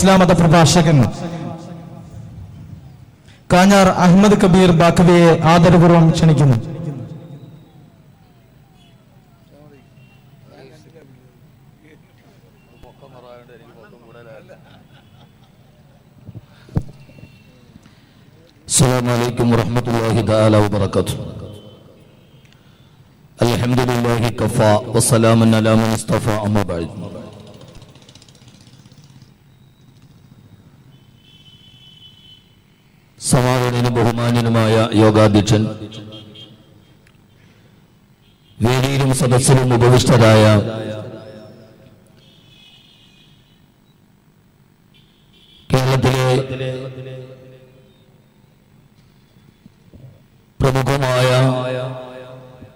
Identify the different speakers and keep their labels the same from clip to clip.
Speaker 1: ഇസ്ലാം മത പ്രഭാഷകൻ കാഞ്ഞാർ അഹമ്മദ് കബീർ ബാക്കവിയെ ആദരപൂർവ്വം ക്ഷണിക്കുന്നു
Speaker 2: السلام عليكم ورحمة الله تعالى وبركاته الحمد لله كفى وسلام على من اصطفى أما بعد സമാധാനനും ബഹുമാനനുമായ യോഗാധ്യക്ഷൻ വേദിയിലും സദസ്സിലും ഉപവിഷ്ടരായ കേരളത്തിലെ പ്രമുഖമായ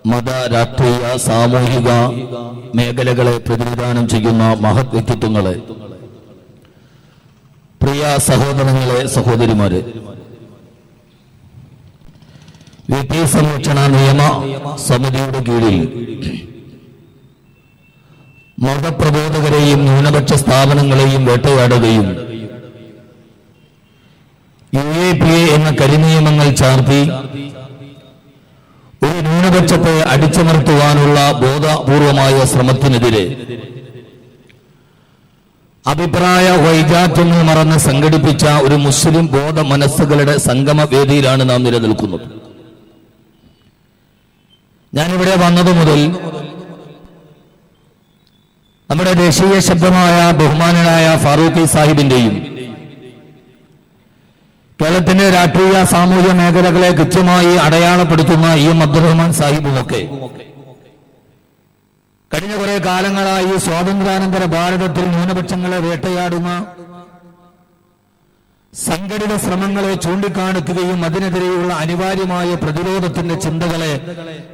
Speaker 2: മത രാഷ്ട്രീയ സാമൂഹിക മേഖലകളെ പ്രതിനിധാനം ചെയ്യുന്ന മഹത് വ്യക്തിത്വങ്ങളെ പ്രിയ സഹോദരങ്ങളെ സഹോദരിമാരെ വി പി സംരക്ഷണ നിയമ സമിതിയുടെ കീഴിൽ മതപ്രബോധകരെയും ന്യൂനപക്ഷ സ്ഥാപനങ്ങളെയും വേട്ടയാടുകയും യു എ പി എ എന്ന കരിനിയമങ്ങൾ ചാർത്തി ഒരു ന്യൂനപക്ഷത്തെ അടിച്ചമർത്തുവാനുള്ള ബോധപൂർവമായ ശ്രമത്തിനെതിരെ അഭിപ്രായ വൈജാത്യങ്ങൾ മറന്ന് സംഘടിപ്പിച്ച ഒരു മുസ്ലിം ബോധ മനസ്സുകളുടെ സംഗമ വേദിയിലാണ് നാം നിലനിൽക്കുന്നത്. ഞാനിവിടെ വന്നതു മുതൽ നമ്മുടെ ദേശീയ ശബ്ദമായ ബഹുമാനനായ ഫാറൂഖി സാഹിബിന്റെയും കേരളത്തിന്റെ രാഷ്ട്രീയ സാമൂഹ്യ മേഖലകളെ കൃത്യമായി അടയാളപ്പെടുത്തുന്ന ഇ എം അബ്ദുറഹ്മാൻ സാഹിബുമൊക്കെ കഴിഞ്ഞ കുറെ കാലങ്ങളായി സ്വാതന്ത്ര്യാനന്തര ഭാരതത്തിൽ ന്യൂനപക്ഷങ്ങളെ വേട്ടയാടുന്ന സംഘടിത ശ്രമങ്ങളെ ചൂണ്ടിക്കാണിക്കുകയും അതിനെതിരെയുള്ള അനിവാര്യമായ പ്രതിരോധത്തിന്റെ ചിന്തകളെ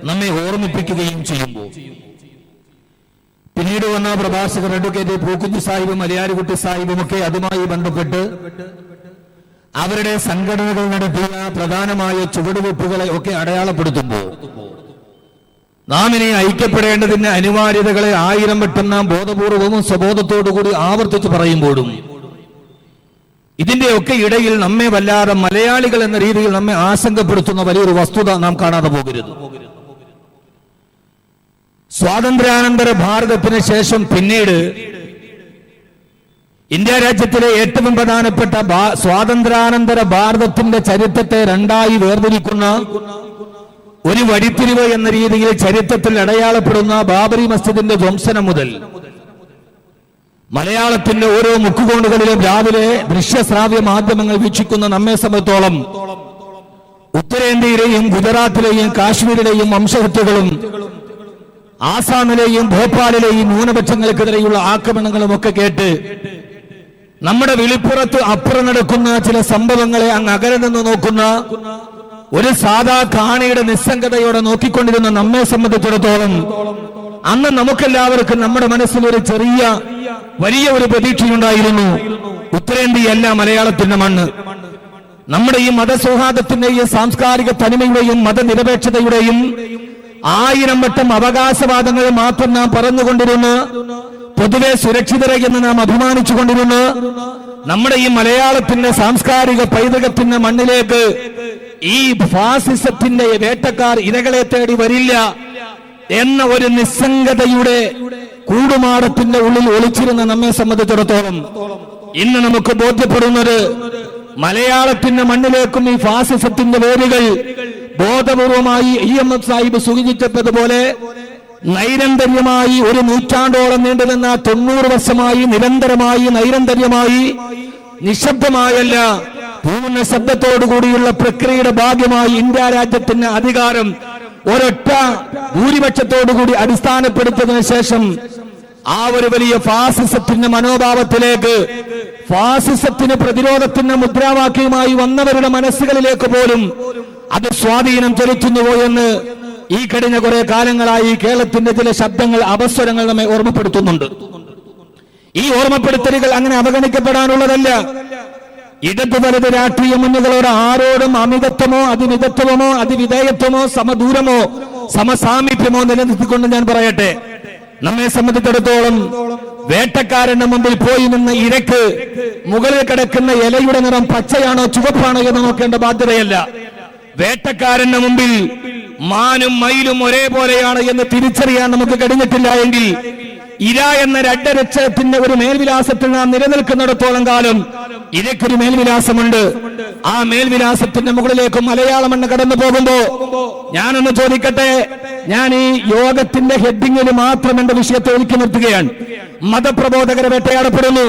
Speaker 2: നമ്മെ ഓർമ്മിപ്പിക്കുകയും ചെയ്യുമ്പോൾ. പിന്നീട് വന്ന പ്രഭാഷകർ അഡ്വക്കേറ്റ് പൂക്കുഞ്ഞു സാഹിബും മലയാളികുട്ടി സാഹിബും ഒക്കെ അതുമായി ബന്ധപ്പെട്ട് അവരുടെ സംഘടനകൾ നടത്തിയ പ്രധാനമായ ചുവടുവെപ്പുകളെ ഒക്കെ അടയാളപ്പെടുത്തുമ്പോൾ നാം ഇനി ഐക്യപ്പെടേണ്ടതിന്റെ അനിവാര്യതകളെ ആയിരം വട്ടം നാം ബോധപൂർവവും സ്വബോധത്തോടുകൂടി ആവർത്തിച്ച് പറയുമ്പോഴും ഇതിന്റെയൊക്കെ ഇടയിൽ നമ്മെ വല്ലാതെ മലയാളികൾ എന്ന രീതിയിൽ നമ്മെ ആശങ്കപ്പെടുത്തുന്ന വലിയൊരു വസ്തുത നാം കാണാതെ പോകരുത്. സ്വാതന്ത്ര്യാനന്തര ഭാരതത്തിന് ശേഷം പിന്നീട് ഇന്ത്യ രാജ്യത്തിലെ ഏറ്റവും പ്രധാനപ്പെട്ട സ്വാതന്ത്ര്യാനന്തര ഭാരതത്തിന്റെ ചരിത്രത്തെ രണ്ടായി വേർതിരിക്കുന്ന ഒരു വഴിത്തിരിവ് എന്ന രീതിയിൽ ചരിത്രത്തിൽ അടയാളപ്പെടുന്ന ബാബരി മസ്ജിദിന്റെ ധ്വംസനം മുതൽ മലയാളത്തിന്റെ ഓരോ മുക്കുകോണുകളിലും രാവിലെ ദൃശ്യശ്രാവ്യ മാധ്യമങ്ങൾ വീക്ഷിക്കുന്ന നമ്മെ സംബന്ധിച്ചോളം ഉത്തരേന്ത്യയിലെയും ഗുജറാത്തിലെയും കാശ്മീരിലെയും വംശഹത്യകളും ആസാമിലെയും ഭോപ്പാലിലെയും ന്യൂനപക്ഷങ്ങൾക്കെതിരെയുള്ള ആക്രമണങ്ങളും ഒക്കെ കേട്ട് നമ്മുടെ വിളിപ്പുറത്ത് അപ്പുറം നടക്കുന്ന ചില സംഭവങ്ങളെ അങ്ങ് അകലെ നിന്ന് നോക്കുന്ന ഒരു സാധാ കാണിയുടെ നിസ്സംഗതയോടെ നോക്കിക്കൊണ്ടിരുന്ന നമ്മെ സംബന്ധിച്ചിടത്തോളം അന്ന് നമുക്കെല്ലാവർക്കും നമ്മുടെ മനസ്സിൽ ഒരു ചെറിയ വലിയ ഒരു പ്രതീക്ഷയുണ്ടായിരുന്നു. ഉത്തരേന്ത്യയല്ല മലയാളത്തിന്റെ മണ്ണ്. നമ്മുടെ ഈ മതസൗഹാർദ്ദത്തിന്റെയും സാംസ്കാരിക തനിമയുടെയും മതനിരപേക്ഷതയുടെയും ആയിരം വട്ടം അവകാശവാദങ്ങൾ മാത്രം നാം പറഞ്ഞുകൊണ്ടിരുന്നു പൊതുവെ സുരക്ഷിതരെ എന്ന് നാം അഭിമാനിച്ചു കൊണ്ടിരുന്നു നമ്മുടെ ഈ മലയാളത്തിന്റെ സാംസ്കാരിക പൈതൃകത്തിന്റെ മണ്ണിലേക്ക് ഈ ഫാസിസത്തിന്റെ വേട്ടക്കാർ ഇരകളെ തേടി വരില്ല എന്ന ഒരു നിസ്സംഗതയുടെ കൂടുമാടത്തിന്റെ ഉള്ളിൽ ഒളിച്ചിരുന്ന നമ്മെ സംബന്ധിച്ചിടത്തോളം ഇന്ന് നമുക്ക് ബോധ്യപ്പെടുന്നത് മലയാളത്തിന്റെ മണ്ണിലേക്കും ഈ ഫാസിസത്തിന്റെ വേരുകൾ ബോധപൂർവമായി ഇ എം എഫ് സാഹിബ് സൂചിപ്പിച്ചതുപോലെ നൈരന്തര്യമായി ഒരു നൂറ്റാണ്ടോളം നീണ്ടുനിന്ന തൊണ്ണൂറ് വർഷമായി നിരന്തരമായി നൈരന്തര്യമായി നിശബ്ദമായല്ല പൂർണ ശബ്ദത്തോടു കൂടിയുള്ള പ്രക്രിയയുടെ ഭാഗ്യമായി ഇന്ത്യ രാജ്യത്തിന് അധികാരം ഒരൊറ്റ ഭൂരിപക്ഷത്തോടുകൂടി അടിസ്ഥാനപ്പെടുത്തിയതിനു ശേഷം ആ ഒരു വലിയ ഫാസിസത്തിന്റെ മനോഭാവത്തിലേക്ക് ഫാസിസത്തിന് പ്രതിരോധത്തിന്റെ മുദ്രാവാക്യവുമായി വന്നവരുടെ മനസ്സുകളിലേക്ക് പോലും അത് സ്വാധീനം ചെലുത്തുന്നുവോ എന്ന് ഈ കഴിഞ്ഞ കുറെ കാലങ്ങളായി കേരളത്തിന്റെ ചില ശബ്ദങ്ങൾ അപസ്വരങ്ങൾ നമ്മെ ഓർമ്മപ്പെടുത്തുന്നുണ്ട്. ഈ ഓർമ്മപ്പെടുത്തലുകൾ അങ്ങനെ അവഗണിക്കപ്പെടാനുള്ളതല്ല. ഇടതു വലത് രാഷ്ട്രീയ മുന്നുകളോട് ആരോടും അമിതത്വമോ അതിമിതത്വമോ അതിവിധേയത്വമോ സമദൂരമോ സമസാമീപ്യമോ നിലനിർത്തിക്കൊണ്ട് ഞാൻ പറയട്ടെ. നമ്മെ സംബന്ധിച്ചിടത്തോളം വേട്ടക്കാരന്റെ മുമ്പിൽ പോയി നിന്ന് ഇരക്ക് മുകളിൽ കിടക്കുന്ന ഇലയുടെ നിറം പച്ചയാണോ ചുവപ്പാണോ എന്ന് നോക്കേണ്ട ബാധ്യതയല്ല. വേട്ടക്കാരന്റെ മുമ്പിൽ മാനും മയിലും ഒരേപോലെയാണ് എന്ന് തിരിച്ചറിയാൻ നമുക്ക് കഴിഞ്ഞിട്ടില്ല എങ്കിൽ ഇര എന്ന രണ്ടരക്ഷരത്തിന്റെ ഒരു മേൽവിലാസത്തിൽ നാം നിലനിൽക്കുന്നിടത്തോളം കാലം ഇരക്കൊരു മേൽവിലാസമുണ്ട്. ആ മേൽവിലാസത്തിന്റെ മുകളിലേക്ക് മലയാളം എണ്ണ കടന്നു പോകുമ്പോ ഞാനൊന്ന് ചോദിക്കട്ടെ? ഞാൻ ഈ യോഗത്തിന്റെ ഹെഡിങ്ങിൽ മാത്രം എന്റെ വിഷയത്തെ ഒതുക്കി നിർത്തുകയാണ്. മതപ്രബോധകരെ വേട്ടയാടപ്പെടുന്നു.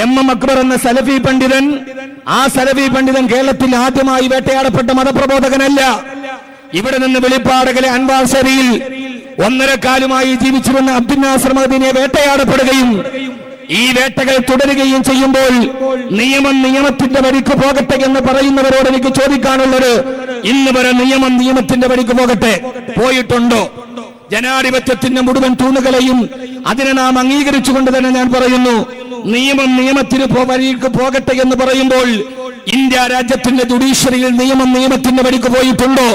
Speaker 2: എം എം അക്ബർ എന്ന സലഫി പണ്ഡിതൻ ആ സലഫി പണ്ഡിതൻ കേരളത്തിൽ ആദ്യമായി വേട്ടയാടപ്പെട്ട മതപ്രബോധകനല്ല. ഇവിടെ നിന്ന് വെളിപ്പാടുകളെ അൻവാർ ശരിയിൽ ഒന്നരക്കാലുമായി ജീവിച്ചിരുന്ന അബ്ദുൽ നാസർ മദീനെ വേട്ടയാടപ്പെടുകയും ഈ വേട്ടകൾ തുടരുകയും ചെയ്യുമ്പോൾ നിയമം നിയമത്തിന്റെ വഴിക്ക് പോകട്ടെ എന്ന് പറയുന്നവരോട് എനിക്ക് ചോദിക്കാനുള്ളത് ഇന്ന് വരെ നിയമം നിയമത്തിന്റെ വഴിക്ക് പോകട്ടെ? പോയിട്ടുണ്ടോ? ജനാധിപത്യത്തിന്റെ മുഴുവൻ തൂണുകളെയും അതിനെ നാം അംഗീകരിച്ചുകൊണ്ട് തന്നെ ഞാൻ പറയുന്നു നിയമം നിയമത്തിന് വഴിക്ക് പോകട്ടെ എന്ന് പറയുമ്പോൾ ഇന്ത്യ രാജ്യത്തിന്റെ ജുഡീഷ്യറിയിൽ നിയമം നിയമത്തിന്റെ വഴിക്ക് പോയിട്ടുണ്ടോ?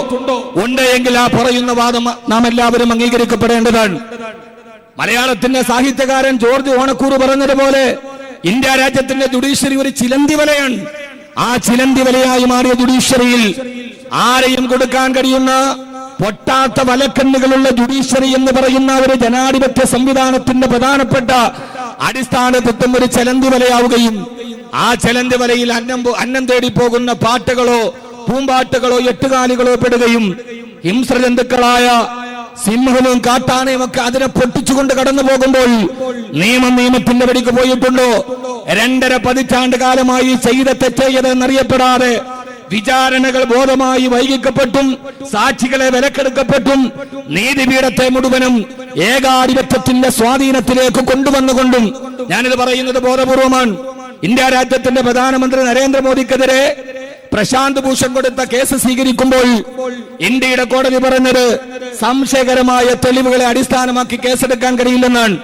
Speaker 2: ഉണ്ട്? എങ്കിൽ ആ പറയുന്ന വാദം നാം എല്ലാവരും അംഗീകരിക്കപ്പെടേണ്ടതാണ്. മലയാളത്തിന്റെ സാഹിത്യകാരൻ ജോർജ് ഓണക്കൂർ പറഞ്ഞതുപോലെ ഇന്ത്യ രാജ്യത്തിന്റെ ജുഡീഷ്യറി ഒരു ചിലന്തി വലയാണ്. ആ ചിലന്തി വലയായി മാറിയ ജുഡീഷ്യറിയിൽ ആരെയും കൊടുക്കാൻ കഴിയുന്ന പൊട്ടാത്ത വലക്കണ്ണുകളുള്ള ജുഡീഷ്യറി എന്ന് പറയുന്ന ഒരു ജനാധിപത്യ സംവിധാനത്തിന്റെ പ്രധാനപ്പെട്ട അടിസ്ഥാന തത്വം ഒരു ചിലന്തി വലയാവുകയും ആ ചലന്തി വലയിൽ അന്നം അന്നം തേടി പോകുന്ന പാട്ടുകളോ പൂമ്പാട്ടുകളോ എട്ടുകാലികളോ പെടുകയും ഹിംസ്രജന്തുക്കളായ സിംഹവും കാട്ടാനയും ഒക്കെ അതിനെ പൊട്ടിച്ചുകൊണ്ട് കടന്നു പോകുമ്പോൾ നിയമം നിയമത്തിന്റെ വഴിക്ക് പോയിട്ടുണ്ടോ? രണ്ടര പതിറ്റാണ്ട് കാലമായി ചെയ്ത തെറ്റേയത് എന്നറിയപ്പെടാതെ വിചാരണകൾ ബോധമായി വൈകിക്കപ്പെട്ടും സാക്ഷികളെ വിലക്കെടുക്കപ്പെട്ടും നീതിപീഠത്തെ മുഴുവനും ഏകാധിപത്യത്തിന്റെ സ്വാധീനത്തിലേക്ക് കൊണ്ടുവന്നുകൊണ്ടും ഞാനിത് പറയുന്നത് ബോധപൂർവമാണ്. ഇന്ത്യ രാജ്യത്തിന്റെ പ്രധാനമന്ത്രി നരേന്ദ്രമോദിക്കെതിരെ പ്രശാന്ത് ഭൂഷൺ കൊടുത്ത കേസ് സ്വീകരിക്കുമ്പോൾ ഇന്ത്യയുടെ കോടതി പറഞ്ഞത് സംശയകരമായ തെളിവുകളെ അടിസ്ഥാനമാക്കി കേസെടുക്കാൻ കഴിയില്ലെന്നാണ്.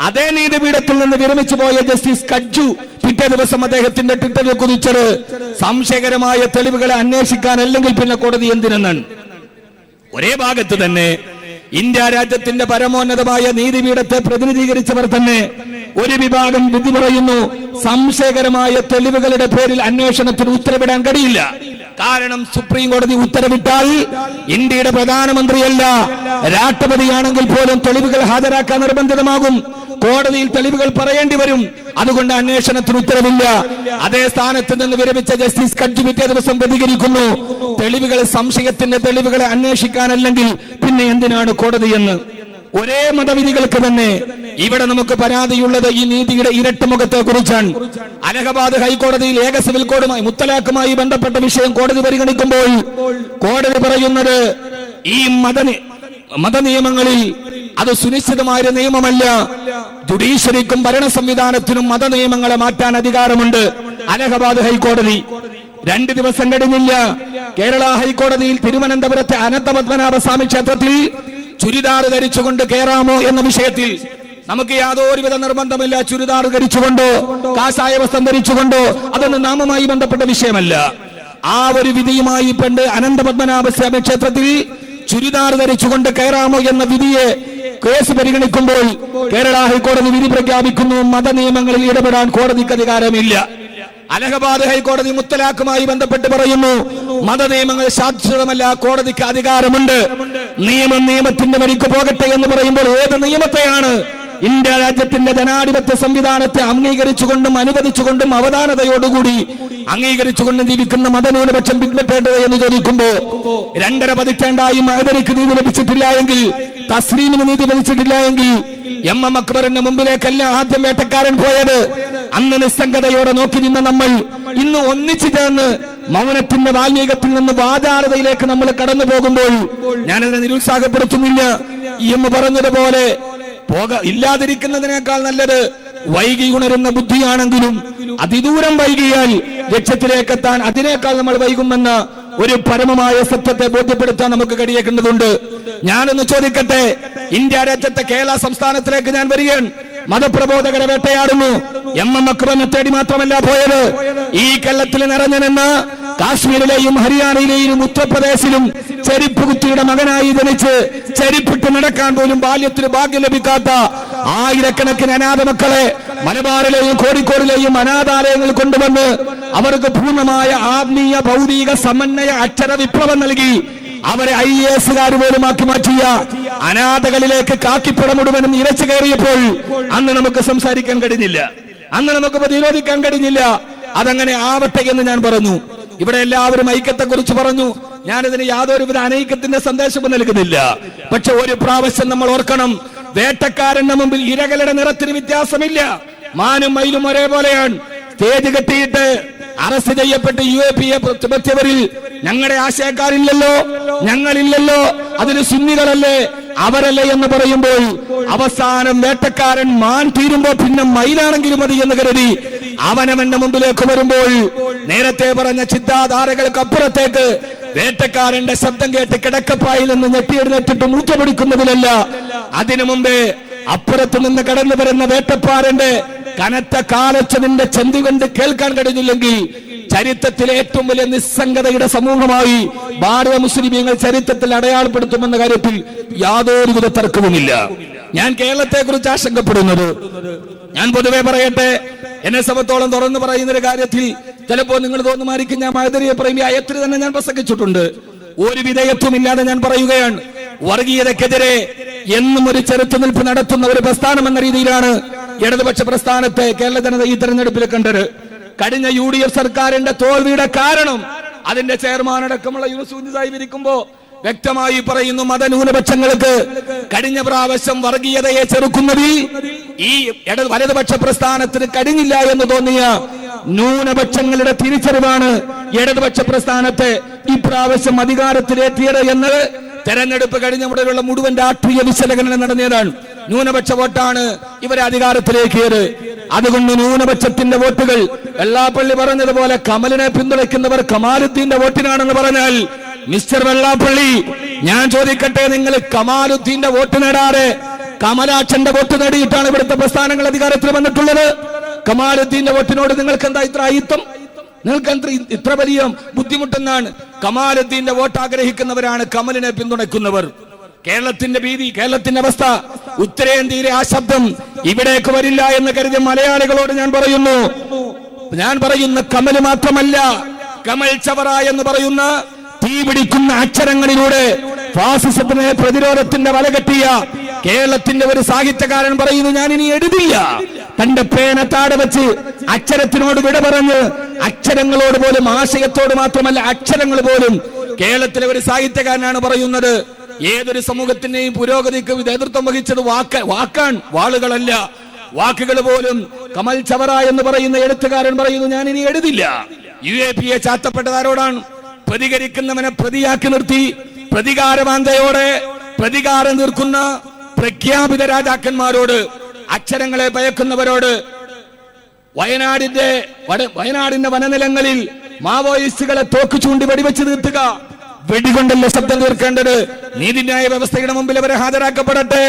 Speaker 2: അതേ നീതിപീഠത്തിൽ നിന്ന് വിരമിച്ചു പോയ ജസ്റ്റിസ് കജ്ജു പിറ്റേ ദിവസം അദ്ദേഹത്തിന്റെ ട്വിറ്ററിൽ കുതിച്ചത് സംശയകരമായ തെളിവുകളെ അന്വേഷിക്കാൻ അല്ലെങ്കിൽ പിന്നെ കോടതി എന്തിനെന്നാണ്. ഒരേ ഭാഗത്ത് തന്നെ ഇന്ത്യ രാജ്യത്തിന്റെ പരമോന്നതമായ നീതിപീഠത്തെ പ്രതിനിധീകരിച്ചവർ തന്നെ ഒരു വിഭാഗം വിധി പറയുന്നു. സംശയകരമായ തെളിവുകളുടെ പേരിൽ അന്വേഷണത്തിന് ഉത്തരവിടാൻ കഴിയില്ല. കാരണം സുപ്രീം കോടതി ഉത്തരവിട്ടാൽ ഇന്ത്യയുടെ പ്രധാനമന്ത്രിയല്ല രാഷ്ട്രപതിയാണെങ്കിൽ പോലും തെളിവുകൾ ഹാജരാക്കാൻ നിർബന്ധിതമാകും. കോടതിയിൽ തെളിവുകൾ പറയേണ്ടി വരും. അതുകൊണ്ട് അന്വേഷണത്തിന് ഉത്തരവില്ല. അതേ സ്ഥാനത്ത് നിന്ന് വിരമിച്ച ജസ്റ്റിസ് കഡ്ജി പിറ്റേ ദിവസം പ്രതികരിക്കുന്നു. തെളിവുകൾ സംശയത്തിന്റെ തെളിവുകളെ അന്വേഷിക്കാനല്ലെങ്കിൽ പിന്നെ എന്തിനാണ് കോടതി എന്ന്? ഒരേ മതവിധികൾക്ക് തന്നെ ഇവിടെ നമുക്ക് പരാതിയുള്ളത് ഈ നീതിയുടെ ഇരട്ടുമുഖത്തെ കുറിച്ചാണ് അലഹബാദ് ഹൈക്കോടതിയിൽ ഏക സിവിൽ കോഡുമായി മുത്തലാഖുമായി ബന്ധപ്പെട്ട വിഷയം കോടതി പരിഗണിക്കുമ്പോൾ കോടതി പറയുന്നത് ഈ മത മതനിയമങ്ങളിൽ അത് സുനിശ്ചിതമായ നിയമമല്ല. ജുഡീഷ്യറിക്കും ഭരണ സംവിധാനത്തിനും മതനിയമങ്ങളെ മാറ്റാൻ അധികാരമുണ്ട്. അലഹബാദ് ഹൈക്കോടതി. രണ്ട് ദിവസം കഴിഞ്ഞില്ല. കേരള ഹൈക്കോടതിയിൽ തിരുവനന്തപുരത്തെ അനന്തപത്മനാഭസ്വാമി ക്ഷേത്രത്തിൽ ചുരിദാർ ധരിച്ചുകൊണ്ട് കയറാമോ എന്ന വിഷയത്തിൽ നമുക്ക് യാതൊരുവിധ നിർബന്ധമില്ല. ചുരിദാർ ധരിച്ചുകൊണ്ട് കാസായ വസ്ത്രം ധരിച്ചുകൊണ്ടോ അതൊന്നും നാമമായി ബന്ധപ്പെട്ട വിഷയമല്ല. ആ ഒരു വിധിയുമായി പണ്ട് അനന്തപത്മനാഭസ്വാമി ക്ഷേത്രത്തിൽ ചുരിദാർ ധരിച്ചുകൊണ്ട് കയറാമോ എന്ന വിധിയെ കേസ് പരിഗണിക്കുമ്പോൾ കേരള ഹൈക്കോടതി വിധി പ്രഖ്യാപിക്കുന്നു. മത നിയമങ്ങളിൽ ഇടപെടാൻ കോടതിക്ക് അധികാരമില്ല. അലഹബാദ് ഹൈക്കോടതി മുത്തലാഖുമായി ബന്ധപ്പെട്ട് പറയുന്നു മത നിയമങ്ങൾ ശാശ്വതമല്ല കോടതിക്ക് അധികാരമുണ്ട്. നിയമം നിയമത്തിന്റെ വഴിക്ക് പോകട്ടെ എന്ന് പറയുമ്പോൾ ഏത് നിയമത്തെയാണ് ഇന്ത്യ രാജ്യത്തിന്റെ ജനാധിപത്യ സംവിധാനത്തെ അംഗീകരിച്ചുകൊണ്ടും അനുവദിച്ചുകൊണ്ടും അവധാനതയോടുകൂടി അംഗീകരിച്ചുകൊണ്ടും ജീവിക്കുന്ന മതന്യൂനപക്ഷം പിന്തുടരേണ്ടത് എന്ന് ചോദിക്കുമ്പോ രണ്ടര പതിറ്റാണ്ടായി മഹദരിക്ക് നീതി ലഭിച്ചിട്ടില്ല എങ്കിൽ തസ്ലീമിന് നീതി ലഭിച്ചിട്ടില്ല എങ്കിൽ എം എം അക്ബറിന്റെ മുമ്പിലേക്കല്ല ആദ്യം വേട്ടക്കാരൻ പോയത്. അന്ന് നിസ്സംഗതയോടെ നോക്കി നിന്ന നമ്മൾ ഇന്ന് ഒന്നിച്ചു ചേർന്ന് മൗനത്തിന്റെ വാൽമീകത്തിൽ നിന്ന് വാചാരതയിലേക്ക് നമ്മൾ കടന്നു പോകുമ്പോൾ ഞാനതിനെ നിരുത്സാഹപ്പെടുത്തുന്നില്ല. എന്ന് പറഞ്ഞതുപോലെ പോക ഇല്ലാതിരിക്കുന്നതിനേക്കാൾ നല്ലത് വൈകി ഉണരുന്ന ബുദ്ധിയാണെങ്കിലും അതിദൂരം വൈകിയാൽ ലക്ഷ്യത്തിലേക്കെത്താൻ അതിനേക്കാൾ നമ്മൾ വൈകുമെന്ന ഒരു പരമമായ സത്യത്തെ ബോധ്യപ്പെടുത്താൻ നമുക്ക് കഴിയേണ്ടതുണ്ട്. ഞാനൊന്ന് ചോദിക്കട്ടെ ഇന്ത്യ രാജ്യത്തെ കേരള സംസ്ഥാനത്തിലേക്ക് ഞാൻ വരികയാണ്. മതപ്രബോധകരെ വേട്ടയാടുന്നു. എം എം അക്രമെ തേടി മാത്രമല്ല പോയത്. ഈ കേരളത്തിൽ നിറഞ്ഞു നിന്ന് കാശ്മീരിലെയും ഹരിയാനയിലെയും ഉത്തർപ്രദേശിലും ചെരിപ്പ് കുത്തിയുടെ മകനായി ജനിച്ച് ചെരിപ്പിട്ട് നടക്കാൻ പോലും ബാല്യത്തിന് ഭാഗ്യം ലഭിക്കാത്ത ആയിരക്കണക്കിന് അനാഥ മക്കളെ മലബാറിലെയും കോഴിക്കോടിലെയും അനാഥാലയങ്ങൾ കൊണ്ടുവന്ന് അവർക്ക് പൂർണമായ ആത്മീയ ഭൗതിക സമന്വയ അക്ഷര വിപ്ലവം നൽകി അവരെ ഐ എ എസുകാർ പോലും ആക്കി മാറ്റിയ അനാഥകളിലേക്ക് കാക്കിപ്പട മുഴുവനും ഇരച്ചു കയറിയപ്പോൾ അന്ന് നമുക്ക് സംസാരിക്കാൻ കഴിഞ്ഞില്ല. അന്ന് നമുക്ക് പ്രതിരോധിക്കാൻ കഴിഞ്ഞില്ല. അതങ്ങനെ ആവട്ടെ എന്ന് ഞാൻ പറഞ്ഞു. ഇവിടെ എല്ലാവരും ഐക്യത്തെ കുറിച്ച് പറഞ്ഞു. ഞാനിതിന് യാതൊരുവിധ അനൈക്യത്തിന്റെ സന്ദേശം നൽകുന്നില്ല. പക്ഷെ ഒരു പ്രാവശ്യം നമ്മൾ ഓർക്കണം വേട്ടക്കാരന്റെ മുമ്പിൽ ഇരകളുടെ നിറത്തിന് വ്യത്യാസമില്ല. മാനും മയിലും ഒരേപോലെയാണ്. സ്റ്റേജ് കെട്ടിയിട്ട് അറസ്റ്റ് ചെയ്യപ്പെട്ട് യു എ പി എ ചുമത്തിയവരിൽ ഞങ്ങളുടെ ആശയക്കാരില്ലല്ലോ? ഞങ്ങളില്ലല്ലോ? അതിന് സുന്നികളല്ലേ? അവരല്ലേ എന്ന് പറയുമ്പോൾ അവസാനം വേട്ടക്കാരൻ മാൻ തീരുമ്പോ പിന്നെ മയിലാണെങ്കിലും മതി എന്ന് കരുതി അവനവന്റെ മുമ്പിലേക്ക് വരുമ്പോൾ നേരത്തെ പറഞ്ഞ ചിന്താധാരകൾക്ക് അപ്പുറത്തേക്ക് വേട്ടക്കാരന്റെ ശബ്ദം കേട്ട് കിടക്കപ്പായിൽ നിന്ന് ഞെട്ടിയെഴുന്നേറ്റിട്ട് മൂച്ച പിടിക്കുന്നതിലല്ല. അതിനു മുമ്പേ അപ്പുറത്ത് നിന്ന് കടന്നു വരുന്ന വേട്ടപ്പാരന്റെ കനത്ത കാലച്ചതിന്റെ ചെന്തി കൊണ്ട് കേൾക്കാൻ കഴിഞ്ഞില്ലെങ്കിൽ ചരിത്രത്തിലെ ഏറ്റവും വലിയ നിസ്സംഗതയുടെ സമൂഹമായി ഭാരത മുസ്ലിമീങ്ങൾ ചരിത്രത്തിൽ അടയാളപ്പെടുത്തുമെന്ന കാര്യത്തിൽ യാതൊരുവിധ തർക്കവുമില്ല. ഞാൻ കേരളത്തെ കുറിച്ച് ആശങ്കപ്പെടുന്നത്. ഞാൻ പൊതുവെ പറയട്ടെ എന്നെ സമത്തോളം തുറന്നു പറയുന്ന ഒരു കാര്യത്തിൽ ചിലപ്പോൾ നിങ്ങൾ തോന്നുമായിരിക്കും ഞാൻ മാതിരിയെ പ്രേമി അയത്തിൽ തന്നെ ഞാൻ പ്രസംഗിച്ചിട്ടുണ്ട്. ഒരു വിധേയത്വം ഇല്ലാതെ ഞാൻ പറയുകയാണ്. വർഗീയതക്കെതിരെ എന്നും ഒരു ചെറുത്തുനിൽപ്പ് നടത്തുന്ന ഒരു പ്രസ്ഥാനം എന്ന രീതിയിലാണ് ഇടതുപക്ഷ പ്രസ്ഥാനത്തെ കേരള ജനത ഈ തെരഞ്ഞെടുപ്പിൽ കണ്ടത്. കഴിഞ്ഞ യു ഡി എഫ് സർക്കാരിന്റെ തോൽവിയുടെ കാരണം അതിന്റെ ചെയർമാൻ അടക്കമുള്ള യൂസുഫ് സാഹിബ് ഇരിക്കുമ്പോ വ്യക്തമായി പറയുന്നു മതന്യൂനപക്ഷങ്ങൾക്ക് കഴിഞ്ഞ പ്രാവശ്യം വർഗീയതയെ ചെറുക്കുന്നതിൽ ഈ ഇട വലതുപക്ഷ പ്രസ്ഥാനത്തിന് കഴിഞ്ഞില്ല എന്ന് തോന്നിയ ന്യൂനപക്ഷങ്ങളുടെ തിരിച്ചറിവാണ് ഇടതുപക്ഷ പ്രസ്ഥാനത്തെ ഇപ്രാവശ്യം അധികാരത്തിലെത്തിയത് എന്ന് തെരഞ്ഞെടുപ്പ് കഴിഞ്ഞ മുതലുള്ള മുഴുവൻ രാഷ്ട്രീയ വിശകലനം നടന്നതാണ്. ന്യൂനപക്ഷ വോട്ടാണ് ഇവരെ അധികാരത്തിലേക്കിയത് അതുകൊണ്ട് ന്യൂനപക്ഷത്തിന്റെ വോട്ടുകൾ വെള്ളാപ്പള്ളി പറഞ്ഞതുപോലെ കമലിനെ പിന്തുണയ്ക്കുന്നവർ കമാലുദ്ദീന്റെ വോട്ടിനാണെന്ന് പറഞ്ഞാൽ മിസ്റ്റർ വെള്ളാപ്പള്ളി ഞാൻ ചോദിക്കട്ടെ നിങ്ങൾ കമാലുദ്ദീന്റെ വോട്ട് നേടാതെ കമലാക്ഷന്റെ വോട്ട് നേടിയിട്ടാണ് ഇവിടുത്തെ പ്രസ്ഥാനങ്ങൾ അധികാരത്തിൽ വന്നിട്ടുള്ളത്? കമാലുദ്ദീന്റെ വോട്ടിനോട് നിങ്ങൾക്ക് എന്താ ഇത്ര അയിത്തം? നിങ്ങൾക്ക് എന്ത് ഇത്ര വലിയ ബുദ്ധിമുട്ടെന്നാണ്? കമാലുദ്ദീന്റെ വോട്ട് ആഗ്രഹിക്കുന്നവരാണ് കമലിനെ പിന്തുണയ്ക്കുന്നവർ. കേരളത്തിന്റെ ഭീതി കേരളത്തിന്റെ അവസ്ഥ ഉത്തരേന്ത്യയിലെ ആ ശബ്ദം ഇവിടേക്ക് വരില്ല എന്ന് കരുതി മലയാളികളോട് ഞാൻ പറയുന്നു. ഞാൻ പറയുന്ന കമൽ മാത്രമല്ല കമൽ ചവറ എന്ന് പറയുന്ന തീ പിടിക്കുന്ന അക്ഷരങ്ങളിലൂടെ ഫാസിസത്തിനെ പ്രതിരോധത്തിന്റെ വല കെട്ടിയ കേരളത്തിന്റെ ഒരു സാഹിത്യകാരൻ പറയുന്നു ഞാൻ ഇനി എഴുതില്ല. തന്റെ പേന താടെ വെച്ച് അക്ഷരത്തിനോട് വിട പറഞ്ഞ് അക്ഷരങ്ങളോട് പോലും ആശയത്തോട് മാത്രമല്ല അക്ഷരങ്ങൾ പോലും കേരളത്തിലെ ഒരു സാഹിത്യകാരനാണ് പറയുന്നത്. ഏതൊരു സമൂഹത്തിന്റെയും പുരോഗതിക്ക് നേതൃത്വം വഹിച്ചത് വാക്ക് വാക്കാൻ വാളുകളല്ല. വാക്കുകൾ പോലും കമൽ ചവറ എന്ന് പറയുന്ന എഴുത്തുകാരൻ പറയുന്നു ഞാൻ ഇനി എഴുതില്ല. യു എ പി എ ചാത്തപ്പെട്ടത് ആരോടാണ് പ്രതികരിക്കുന്നവനെ പ്രതിയാക്കി നിർത്തി. പ്രതികാരമാന്തയോടെ പ്രതികാരം തീർക്കുന്ന പ്രഖ്യാപിത രാജാക്കന്മാരോട് അക്ഷരങ്ങളെ ഭയക്കുന്നവരോട് വയനാടിന്റെ വയനാടിന്റെ വനനിലങ്ങളിൽ മാവോയിസ്റ്റുകളെ തോക്ക് ചൂണ്ടി വെടിവെച്ച് നിർത്തുക. വെടികൊണ്ടല്ല ശബ്ദം തീർക്കേണ്ടത്? നീതിന്യായ വ്യവസ്ഥയുടെ മുമ്പിൽ അവരെ ഹാജരാക്കപ്പെടട്ടെ.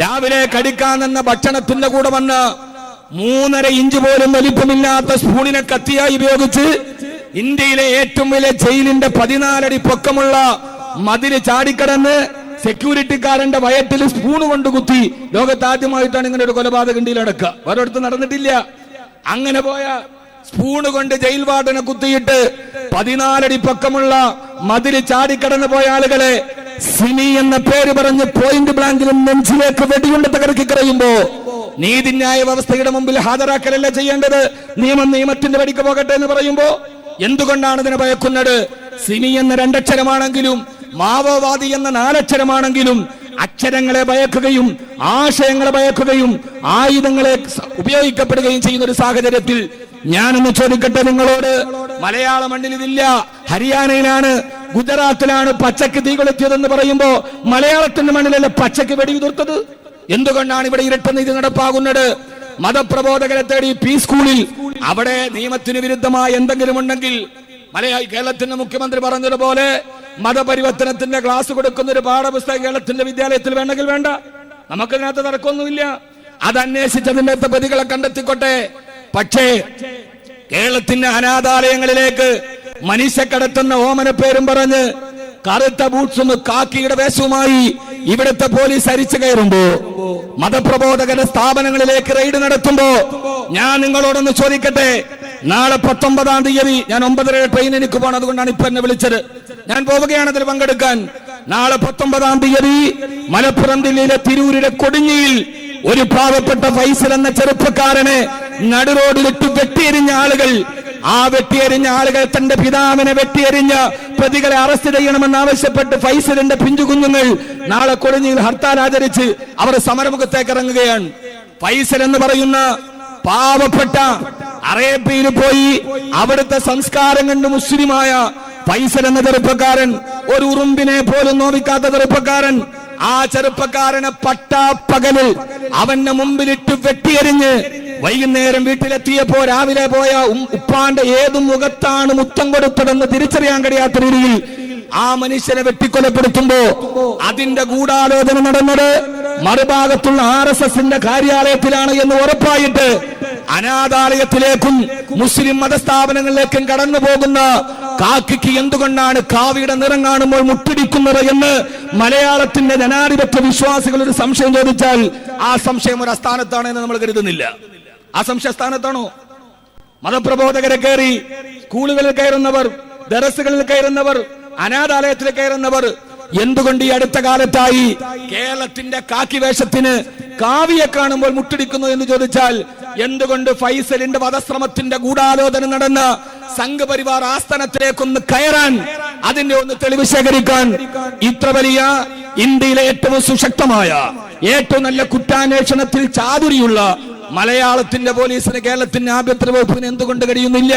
Speaker 2: രാവിലെ കടിക്കാൻ എന്ന ഭക്ഷണത്തിന്റെ കൂടെ വന്ന് മൂന്നര ഇഞ്ച് പോലും വലിപ്പമില്ലാത്ത സ്പൂണിനെ കത്തിയായി ഉപയോഗിച്ച് ഇന്ത്യയിലെ ഏറ്റവും വലിയ ജയിലിന്റെ പതിനാലടി പൊക്കമുള്ള മതിൽ ചാടിക്കടന്ന് സെക്യൂരിറ്റിക്കാരന്റെ വയറ്റിൽ സ്പൂൺ കൊണ്ട് കുത്തി ലോകത്ത് ആദ്യമായിട്ടാണ് ഇങ്ങനെ ഒരു കൊലപാതക ഇന്ത്യയിൽ അടക്കുക ഒരിടത്ത് നടന്നിട്ടില്ല. അങ്ങനെ പോയ സ്പൂണ് കൊണ്ട് ജയിൽ വാർഡനെ കുത്തിയിട്ട് പതിനാലടി പൊക്കമുള്ള മതിൽ ചാടിക്കടന്ന് പോയ ആളുകളെ സിനി എന്ന പേര് പറഞ്ഞ് പോയിന്റ് ബ്ലാങ്കിലും നെഞ്ചിലേക്ക് വെടിയുണ്ട് തകർക്കി കറയുമ്പോ നീതിന്യായ വ്യവസ്ഥയുടെ മുമ്പിൽ ഹാജരാക്കലല്ല ചെയ്യേണ്ടത്? നിയമം നിയമത്തിന്റെ വടിക്ക് പോകട്ടെ എന്ന് പറയുമ്പോ എന്തുകൊണ്ടാണ് ഇതിനെ ഭയക്കുന്നത്? സിമി എന്ന രണ്ടക്ഷരമാണെങ്കിലും മാവോവാദി എന്ന നാലക്ഷരമാണെങ്കിലും അക്ഷരങ്ങളെ ഭയക്കുകയും ആശയങ്ങളെ ഭയക്കുകയും ആയുധങ്ങളെ ഉപയോഗിക്കപ്പെടുകയും ചെയ്യുന്ന ഒരു സാഹചര്യത്തിൽ ഞാനൊന്ന് ചോദിക്കട്ടെ നിങ്ങളോട്? മലയാള മണ്ണിൽ ഇതില്ല ഹരിയാനയിലാണ് ഗുജറാത്തിലാണ് പച്ചക്ക് തീ കൊളുത്തിയതെന്ന് പറയുമ്പോ മലയാളത്തിന്റെ മണ്ണിലല്ല പച്ചക്ക് വെടിയുതിർത്തത് എന്തുകൊണ്ടാണ് ഇവിടെ ഇരട്ടുന്ന നീതി നടപ്പാകുന്നത്? മതപ്രബോധകരെ തേടി പി സ്കൂളിൽ അവിടെ നിയമത്തിന് വിരുദ്ധമായ എന്തെങ്കിലും ഉണ്ടെങ്കിൽ മലയാളി കേരളത്തിന്റെ മുഖ്യമന്ത്രി പറഞ്ഞതുപോലെ മതപരിവർത്തനത്തിന്റെ ക്ലാസ് കൊടുക്കുന്ന ഒരു പാഠപുസ്തകം കേരളത്തിന്റെ വിദ്യാലയത്തിൽ വേണമെങ്കിൽ വേണ്ട. നമുക്കതിനകത്ത് നടക്കൊന്നുമില്ല അത് അന്വേഷിച്ചതിന്റെ പ്രതികളെ കണ്ടെത്തിക്കോട്ടെ. പക്ഷേ കേരളത്തിന്റെ അനാഥാലയങ്ങളിലേക്ക് മനുഷ്യ കടത്തുന്ന ഓമന പേരും പറഞ്ഞ് കറുത്ത ബൂട്ട്സും കാക്കിയുടെ വേഷവുമായി ഇവിടുത്തെ പോലീസ് അരിച്ചു കയറുമ്പോ മതപ്രബോധകരുടെ സ്ഥാപനങ്ങളിലേക്ക് റെയ്ഡ് നടത്തുമ്പോ ഞാൻ നിങ്ങളോടൊന്ന് ചോദിക്കട്ടെ? നാളെ പത്തൊമ്പതാം തീയതി ഞാൻ ഒമ്പതര ട്രെയിൻ എനിക്ക് പോകണം. അതുകൊണ്ടാണ് ഇപ്പൊ എന്നെ വിളിച്ചത്. ഞാൻ പോവുകയാണ് അതിൽ പങ്കെടുക്കാൻ. നാളെ പത്തൊമ്പതാം തീയതി മലപ്പുറം ജില്ലയിലെ തിരൂരിലെ കൊടിഞ്ഞിയിൽ ഒരു പാവപ്പെട്ട ഫൈസൽ എന്ന ചെറുപ്പക്കാരനെ നടുറോഡിലിട്ട് വെട്ടിയെരിഞ്ഞ ആളുകൾ ആ വെട്ടിയെറിഞ്ഞ ആളുകൾ തന്റെ പിതാവിനെ വെട്ടിയെറിഞ്ഞ് പ്രതികളെ അറസ്റ്റ് ചെയ്യണമെന്ന് ആവശ്യപ്പെട്ട് ഫൈസലിന്റെ പിഞ്ചുകുഞ്ഞുങ്ങൾ നാളെ കൊടിഞ്ഞിയിൽ ഹർത്താൽ ആചരിച്ച് അവർ സമരമുഖത്തേക്ക് ഇറങ്ങുകയാണ്. ഫൈസൽ എന്ന് പറയുന്ന പാവപ്പെട്ട അറേബ്യയിൽ പോയി അവിടുത്തെ സംസ്കാരം കണ്ട് മുസ്ലിമായ ഫൈസൽ എന്ന ചെറുപ്പക്കാരൻ ഒരു ഉറുമ്പിനെ പോലും നോവിക്കാത്ത ചെറുപ്പക്കാരൻ ആ ചെറുപ്പക്കാരനെ പട്ടാപ്പകലിൽ അവന്റെ മുമ്പിലിട്ട് വെട്ടിയെറിഞ്ഞ് വൈകുന്നേരം വീട്ടിലെത്തിയപ്പോ രാവിലെ പോയ ഉപ്പാന്റെ ഏതു മുഖത്താണ് മുത്തം കൊടുത്തതെന്ന് തിരിച്ചറിയാൻ കഴിയാത്ത രീതിയിൽ ആ മനുഷ്യനെ വെട്ടിക്കൊലപ്പെടുത്തുമ്പോ അതിന്റെ ഗൂഢാലോചന നടന്നത് മറുഭാഗത്തുള്ള ആർ എസ് എസിന്റെ കാര്യാലയത്തിലാണ് എന്ന് ഉറപ്പായിട്ട് അനാഥാലയത്തിലേക്കും മുസ്ലിം മതസ്ഥാപനങ്ങളിലേക്കും കടന്നു പോകുന്ന കാക്കിക്ക് എന്തുകൊണ്ടാണ് കാവിയുടെ നിറം കാണുമ്പോൾ മുട്ടിടിക്കുന്നത് എന്ന് മലയാളത്തിന്റെ ജനാധിപത്യ വിശ്വാസികൾ ഒരു സംശയം ചോദിച്ചാൽ ആ സംശയം ഒരു അസ്ഥാനത്താണ് എന്ന് നമ്മൾ കരുതുന്നില്ല. ആ സംശയ സ്ഥാനത്താണോ മതപ്രബോധകരെ കയറി സ്കൂളുകളിൽ കയറുന്നവർ ദറസുകളിൽ കയറുന്നവർ അനാഥാലയത്തിൽ കയറുന്നവർ എന്തുകൊണ്ട് ഈ അടുത്ത കാലത്തായി കേരളത്തിന്റെ കാക്കി വേഷത്തിന് കാവിയെ കാണുമ്പോൾ മുട്ടിടിക്കുന്നു എന്ന് ചോദിച്ചാൽ എന്തുകൊണ്ട് ഫൈസലിന്റെ വധശ്രമത്തിന്റെ ഗൂഢാലോചന നടന്ന സംഘപരിവാർ ആസ്ഥാനത്തിലേക്കൊന്ന് കയറാൻ അതിന്റെ ഒന്ന് തെളിവ് ശേഖരിക്കാൻ ഇത്ര വലിയ ഇന്ത്യയിലെ ഏറ്റവും സുശക്തമായ ഏറ്റവും നല്ല കുറ്റാന്വേഷണത്തിൽ ചാതുരിയുള്ള മലയാളത്തിന്റെ പോലീസിന് കേരളത്തിന്റെ ആഭ്യന്തര വകുപ്പിന് എന്തുകൊണ്ട് കഴിയുന്നില്ല?